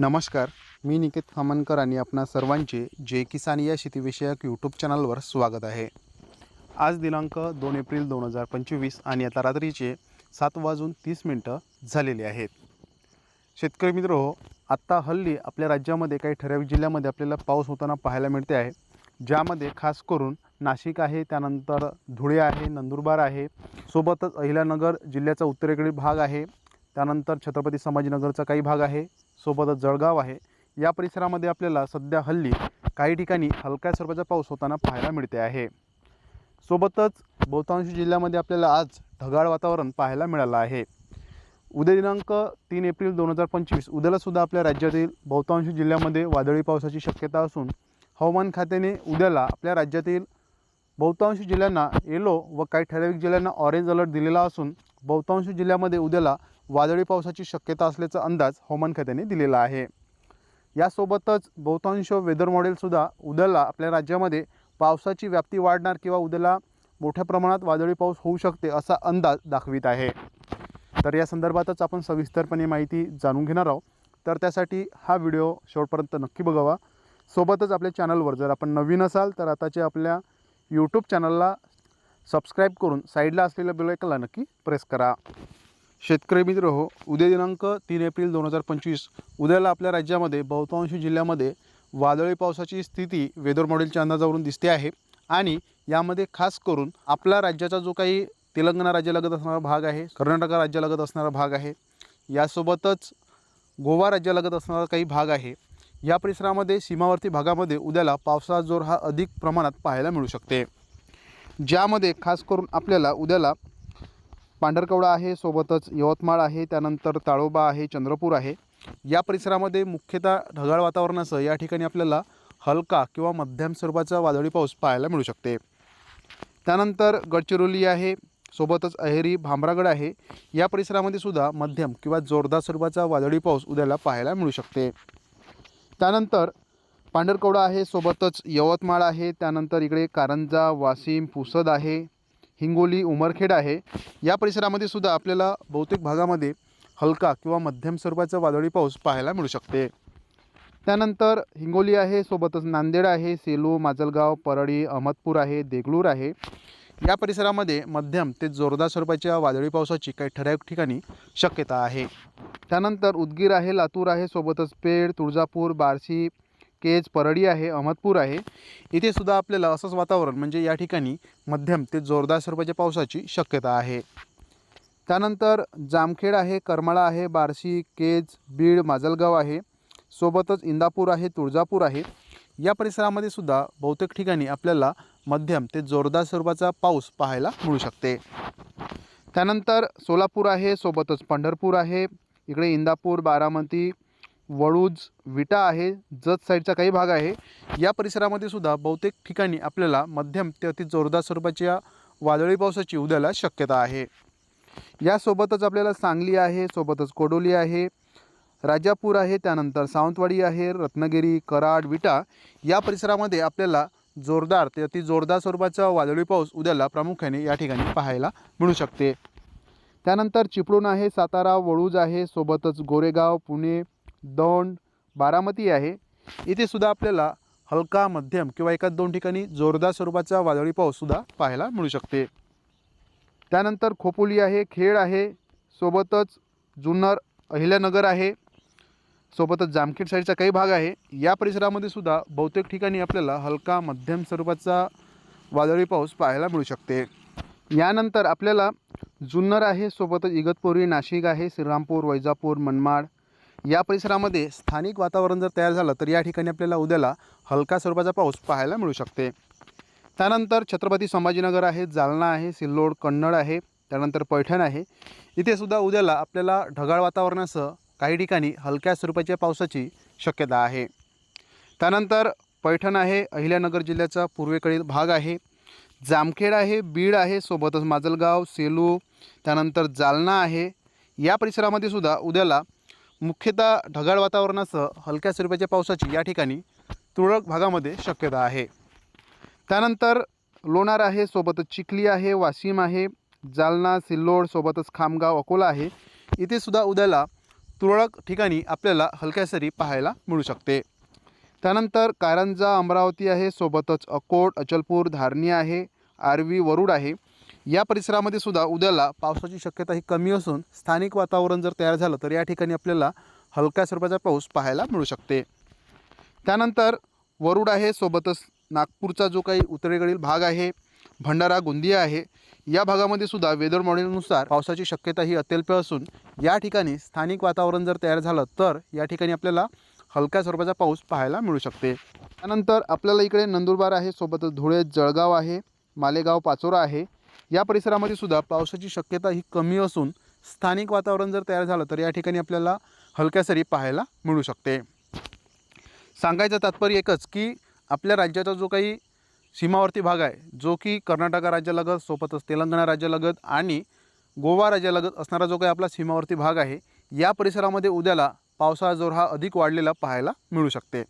नमस्कार मी निकेत खामनकर आणि आपणा सर्वांचे जे किसान या शेतीविषयक यूट्यूब चॅनलवर स्वागत आहे. आज दिनांक दोन एप्रिल दोन हजार पंचवीस आणि आता रात्रीचे सात वाजून तीस मिनटं झालेले आहेत. शेतकरी मित्र हो आत्ता हल्ली आपल्या राज्यामध्ये काही ठराविक जिल्ह्यामध्ये आपल्याला पाऊस होताना पाहायला मिळते आहे. ज्यामध्ये खास करून नाशिक आहे त्यानंतर धुळे आहे नंदुरबार आहे सोबतच अहिल्यानगर जिल्ह्याचा उत्तरेकडील भाग आहे. त्यानंतर छत्रपती संभाजीनगरचा काही भाग आहे सोबतच जळगाव आहे. या परिसरामध्ये आपल्याला सध्या हल्ली काही ठिकाणी हलक्या स्वरूपाचा पाऊस होताना पाहायला मिळते आहे. सोबतच बहुतांश जिल्ह्यामध्ये आपल्याला आज ढगाळ वातावरण पाहायला मिळालं आहे. उद्या दिनांक तीन एप्रिल दोन हजार पंचवीस उद्यालासुद्धा आपल्या राज्यातील बहुतांश जिल्ह्यामध्ये वादळी पावसाची शक्यता असून हवामान खात्याने उद्याला आपल्या राज्यातील बहुतांश जिल्ह्यांना येलो व काही ठराविक जिल्ह्यांना ऑरेंज अलर्ट दिलेला असून बहुतांश जिल्ह्यामध्ये उद्याला वादळी पावसाची शक्यता असल्याचा अंदाज हवामान खात्याने दिलेला आहे. यासोबतच बहुतांश वेदर मॉडेलसुद्धा उद्याला आपल्या राज्यामध्ये पावसाची व्याप्ती वाढणार किंवा उद्याला मोठ्या प्रमाणात वादळी पाऊस होऊ शकते असा अंदाज दाखवित आहे. तर या संदर्भातच आपण सविस्तरपणे माहिती जाणून घेणार आहोत. तर त्यासाठी हा व्हिडिओ शेवटपर्यंत नक्की बघावा. सोबतच आपल्या चॅनलवर जर आपण नवीन असाल तर आताच्या आपल्या यूट्यूब चॅनलला सबस्क्राईब करून साईडला असलेल्या बेलायकनला नक्की प्रेस करा. शेतकरी मित्र हो उद्या दिनांक तीन एप्रिल दोन हजार पंचवीस उद्याला आपल्या राज्यामध्ये बहुतांश जिल्ह्यामध्ये वादळी पावसाची स्थिती वेदर मॉडेलच्या अंदाजावरून दिसते आहे. आणि यामध्ये खास करून आपल्या राज्याचा जो काही तेलंगणा राज्यालगत असणारा भाग आहे कर्नाटक राज्यालगत असणारा भाग आहे यासोबतच गोवा राज्यालगत असणारा काही भाग आहे या परिसरामध्ये सीमावर्ती भागामध्ये उद्याला पावसाचा जोर हा अधिक प्रमाणात पाहायला मिळू शकते. ज्यामध्ये खास करून आपल्याला उद्याला पांढरकवडा आहे सोबतच यवतमाळ आहे त्यानंतर ताळोबा आहे चंद्रपूर आहे. या परिसरामध्ये मुख्यतः ढगाळ वातावरणासह या ठिकाणी आपल्याला हलका किंवा मध्यम स्वरूपाचा वादळी पाऊस पाहायला मिळू शकते. त्यानंतर गडचिरोली आहे सोबतच अहेरी भामरागड आहे. या परिसरामध्ये सुद्धा मध्यम किंवा जोरदार स्वरूपाचा वादळी पाऊस उद्याला पाहायला मिळू शकते. त्यानंतर पांढरकवडा आहे सोबतच यवतमाळ आहे त्यानंतर इकडे कारंजा वाशिम पुसद आहे हिंगोली उमरखेड आहे. या परिसरामध्ये सुद्धा आपल्याला बहुतेक भागामध्ये हलका किंवा मध्यम स्वरूपाचा वादळी पाऊस पाहायला मिळू शकते. त्यानंतर हिंगोली आहे सोबतच नांदेड आहे सेलू माजलगाव परळी अहमदपूर आहे देगलूर आहे. या परिसरामध्ये मध्यम ते जोरदार स्वरूपाच्या वादळी पावसाची काही ठराविक ठिकाणी शक्यता आहे. त्यानंतर उदगीर आहे लातूर आहे सोबतच पेड तुळजापूर बार्शी केज परळी आहे अहमदपूर आहे. इथे सुद्धा आपल्याला असंच वातावरण म्हणजे या ठिकाणी मध्यम ते जोरदार स्वरूपाच्या पावसाची शक्यता आहे. त्यानंतर जामखेड आहे करमाळा आहे बार्शी केज बीड माजलगाव आहे. सोबतच इंदापूर आहे तुळजापूर आहे. या परिसरामध्ये सुद्धा बहुतेक ठिकाणी आपल्याला मध्यम ते जोरदार स्वरूपाचा पाऊस पाहायला मिळू शकते. त्यानंतर सोलापूर आहे सोबतच पंढरपूर आहे. इकडे इंदापूर बारामती वळूज विटा आहे जत साईडचा काही भाग आहे. या परिसरामध्ये सुद्धा बहुतेक ठिकाणी आपल्याला मध्यम ते अति जोरदार स्वरूपाच्या वादळी पावसाची उद्याला शक्यता आहे. यासोबतच आपल्याला सांगली आहे सोबतच कोडोली आहे राजापूर आहे त्यानंतर सावंतवाडी आहे रत्नागिरी कराड विटा. या परिसरामध्ये आपल्याला जोरदार ते अति जोरदार स्वरूपाचा वादळी पाऊस उद्याला प्रामुख्याने या ठिकाणी पाहायला मिळू शकते. त्यानंतर चिपळूण आहे सातारा वळूज आहे सोबतच गोरेगाव पुणे दौंड बारामती आहे. इथे सुद्धा आपल्याला हलका मध्यम किंवा एकाच दोन ठिकाणी जोरदार स्वरूपाचा वादळी पाऊससुद्धा पाहायला मिळू शकते. त्यानंतर खोपोली आहे खेड आहे सोबतच जुन्नर अहिल्यानगर आहे सोबतच जामखेड साईडचा काही भाग आहे. या परिसरामध्ये सुद्धा बहुतेक ठिकाणी आपल्याला हलका मध्यम स्वरूपाचा वादळी पाऊस पाहायला मिळू शकते. यानंतर आपल्याला जुन्नर आहे सोबतच इगतपुरी नाशिक आहे श्रीरामपूर वैजापूर मनमाड या परिसरामध्ये स्थानिक वातावरण जर तयार झालं तर या ठिकाणी आपल्याला उद्याला हलका स्वरूपाचा पाऊस पाहायला मिळू शकते. त्यानंतर छत्रपती संभाजीनगर आहे जालना आहे सिल्लोड कन्नड आहे त्यानंतर पैठण आहे. इथे सुद्धा उद्याला आपल्याला ढगाळ वातावरणासह काही ठिकाणी हलक्या स्वरूपाच्या पावसाची शक्यता आहे. त्यानंतर पैठण आहे अहिल्यानगर जिल्ह्याचा पूर्वेकडील भाग आहे. जामखेड आहे बीड आहे सोबतच माजलगाव सेलू त्यानंतर जालना आहे. या परिसरामध्ये सुद्धा उद्याला मुख्यतः ढगाळ वातावरणासह हलक्या स्वरूपाच्या पावसाची या ठिकाणी तुरळक भागामध्ये शक्यता आहे. त्यानंतर लोणार आहे सोबतच चिखली आहे वाशिम आहे जालना सिल्लोड सोबतच खामगाव अकोला आहे. इथे सुद्धा उद्याला तुरळक ठिकाणी आपल्याला हलक्या सरी पाहायला मिळू शकते. त्यानंतर कारंजा अमरावती आहे सोबतच अकोट अचलपूर धारणी आहे आरवी वरुड आहे. या परिसरामध्ये सुद्धा उद्याला पावसाची शक्यता ही कमी असून स्थानिक वातावरण जर तयार झालं तर या ठिकाणी आपल्याला हलक्या स्वरूपाचा पाऊस पाहायला मिळू शकते. त्यानंतर वरुड आहे सोबतच नागपूरचा जो काही उत्तरेकडील भाग आहे भंडारा गोंदिया आहे या भागामध्ये सुद्धा वेदर मॉडेलनुसार पावसाची शक्यता ही अत्यल्प असून या ठिकाणी स्थानिक वातावरण जर तयार झालं तर या ठिकाणी आपल्याला हलक्या स्वरूपाचा पाऊस पाहायला मिळू शकते. त्यानंतर आपल्याला इकडे नंदुरबार आहे सोबतच धुळे जळगाव आहे मालेगाव पाचोरा आहे या परिसरामध्ये सुद्धा पावसाची शक्यता ही कमी असून स्थानिक वातावरण जर तयार झालं तर या ठिकाणी आपल्याला हलक्या सरी पाहायला मिळू शकते. सांगायचं तात्पर्य एकच की आपल्या राज्याचा जो काही सीमावर्ती भाग आहे जो की कर्नाटक राज्यालगत सोबतच तेलंगणा राज्यालगत आणि गोवा राज्यालगत असणारा जो काही आपला सीमावर्ती भाग आहे या परिसरामध्ये उद्याला पावसाचा जोर हा अधिक वाढलेला पाहायला मिळू शकते.